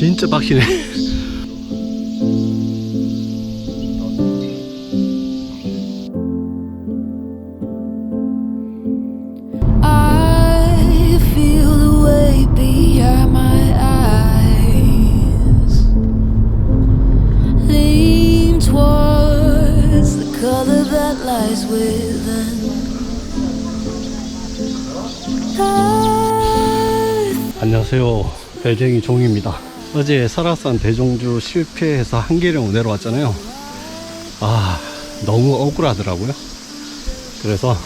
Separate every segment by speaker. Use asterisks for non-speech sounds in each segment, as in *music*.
Speaker 1: 진짜 빡시네. 안녕하세요. 배쟁이 종입니다. 어제 설악산 대종주 실패해서 한계령 내려왔잖아요. 아, 너무 억울하더라고요. 그래서,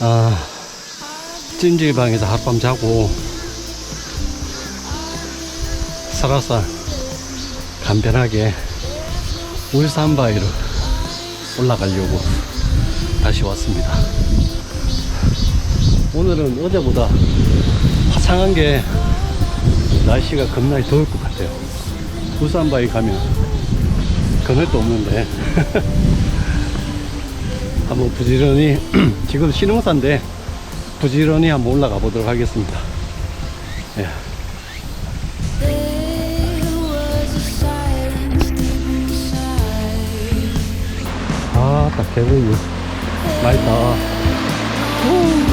Speaker 1: 아, 찜질방에서 하룻밤 자고, 설악산 간편하게 울산바위로 올라가려고 다시 왔습니다. 오늘은 어제보다 화창한 게 날씨가 겁나게 더울 것 같아요. 부산바위 가면 그늘도 없는데 *laughs* 한번 부지런히 *clears throat* 지금 신흥사인데 부지런히 한번 올라가 보도록 하겠습니다. 예.
Speaker 2: There was a silence deep inside.
Speaker 1: 아, 딱 개구리 맛있다. 오,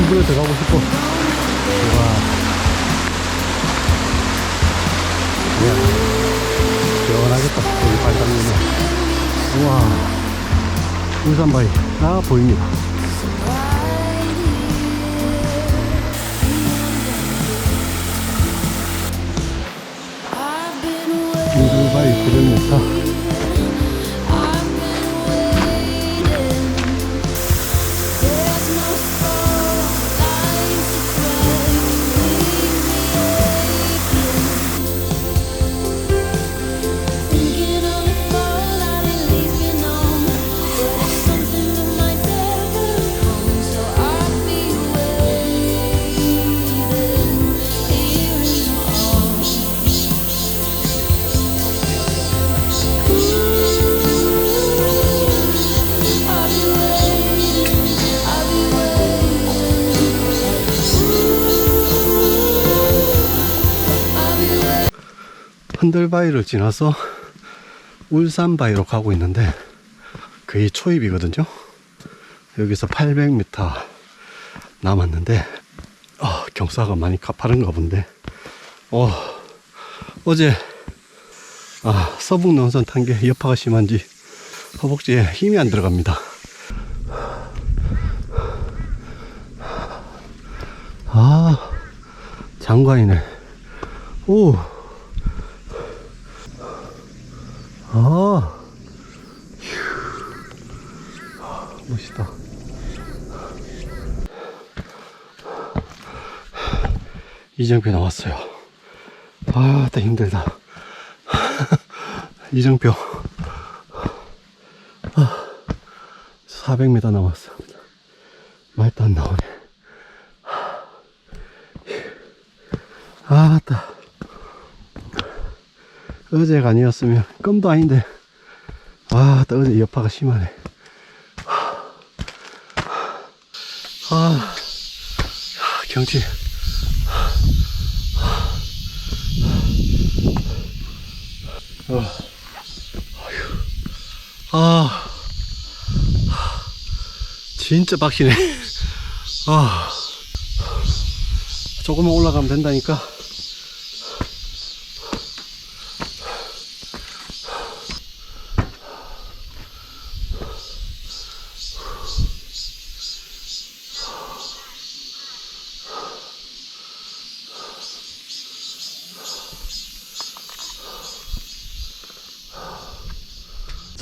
Speaker 1: 물에 들어가고 싶어. 야, 시원하겠다. 여기 발당이네. 우와. 울산바위. 아, 보입니다. 흔들바위를 지나서 울산바위로 가고 있는데 거의 초입이거든요. 여기서 800m 남았는데 아, 경사가 많이 가파른가 본데 어, 어제 아, 서북 논선 탄 게 여파가 심한지 허벅지에 힘이 안 들어갑니다. 아, 장관이네. 오. 아, 휴. 아, 멋있다. 이정표 나왔어요. 아, 나 힘들다. *laughs* 이정표. 아, 400m 남았어. 말도 안 나오네. 아, 따. 어제가 아니었으면 껌도 아닌데 아, 또 어제 여파가 심하네. 아, 경치. 어. 아휴. 아, 진짜 빡시네. 아, 조금만 올라가면 된다니까.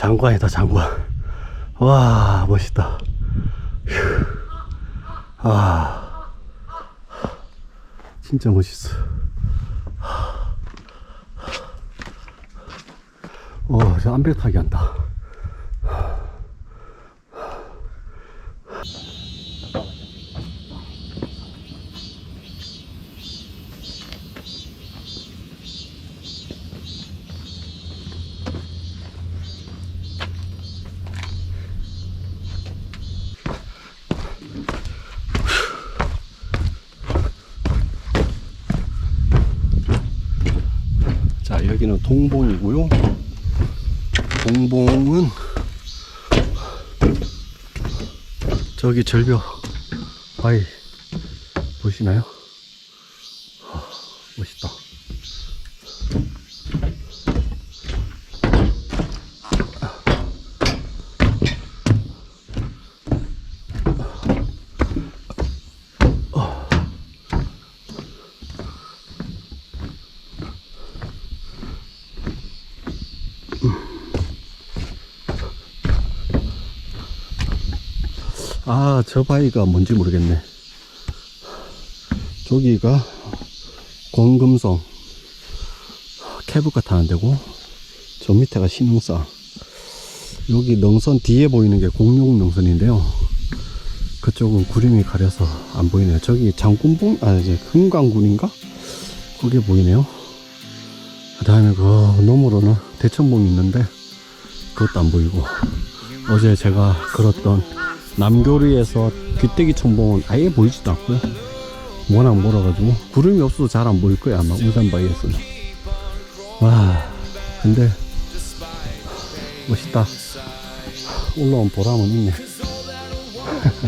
Speaker 1: 장관이다 장관 와 멋있다. 휴. 아. 진짜 멋있어. 어저 암벽 타기 한다 여기는 동봉이고요. 동봉은 저기 절벽 바위 보시나요? 아, 멋있다. 아, 저 바위가 뭔지 모르겠네. 저기가 권금성 케이블카 타는 데고, 저 밑에가 신흥사. 여기 능선 뒤에 보이는 게 공룡 능선인데요. 그쪽은 구름이 가려서 안 보이네요. 저기 장군봉, 아, 이제 금강군인가? 그게 보이네요. 그 다음에 그 너머로는 대천봉이 있는데, 그것도 안 보이고. 어제 제가 걸었던 남교리에서 귀때기 촌봉은 아예 보이지도 않고요. 워낙 멀어가지고 구름이 없어도 잘 안 보일 거야 아마 울산바위에서는. 와, 근데 멋있다. 올라온 보람은 있네.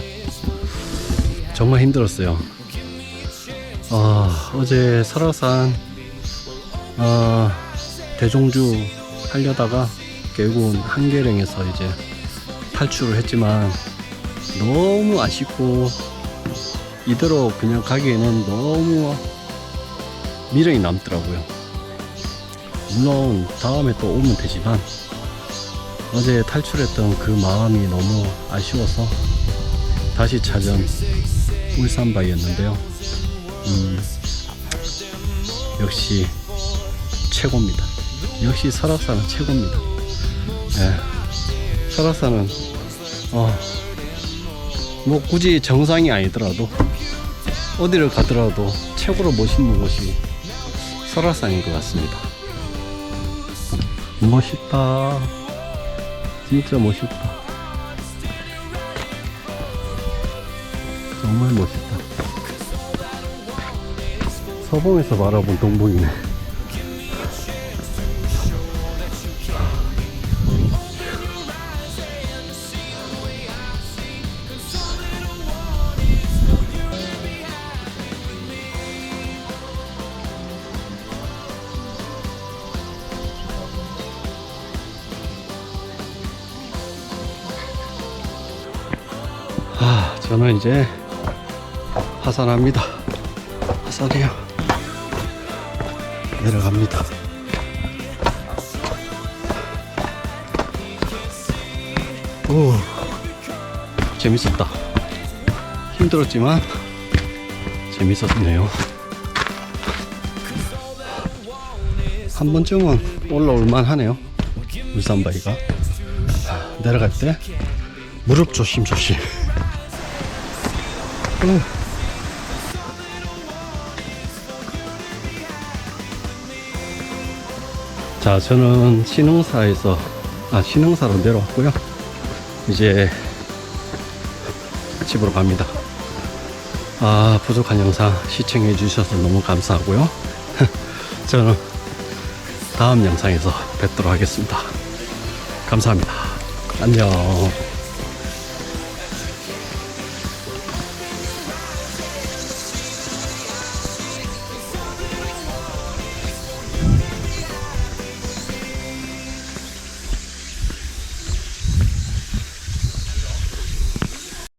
Speaker 1: *laughs* 정말 힘들었어요. 아, 어제 설악산 아, 대종주 하려다가 결국은 한계령에서 이제 탈출을 했지만 너무 아쉽고 이대로 그냥 가기에는 너무 미련이 남더라고요. 물론 다음에 또 오면 되지만 어제 탈출했던 그 마음이 너무 아쉬워서 다시 찾은 울산바이였는데요. 음, 역시 최고입니다. 역시 설악산은 최고입니다. 예. 설악산은 어, 뭐 굳이 정상이 아니더라도 어디를 가더라도 최고로 멋있는 곳이 설악산인 것 같습니다. 멋있다. 진짜 멋있다. 정말 멋있다. 서봉에서 바라본 동봉이네. 저는 이제 하산합니다. 하산해요. 내려갑니다. 오, 재밌었다. 힘들었지만 재밌었네요. 한 번쯤은 올라올만 하네요. 울산바위가. 내려갈 때 무릎 조심 조심. 어. 자, 저는 신흥사에서 아 신흥사로 내려왔고요. 이제 집으로 갑니다. 아 부족한 영상 시청해 주셔서 너무 감사하고요. *laughs* 저는 다음 영상에서 뵙도록 하겠습니다. 감사합니다. 안녕.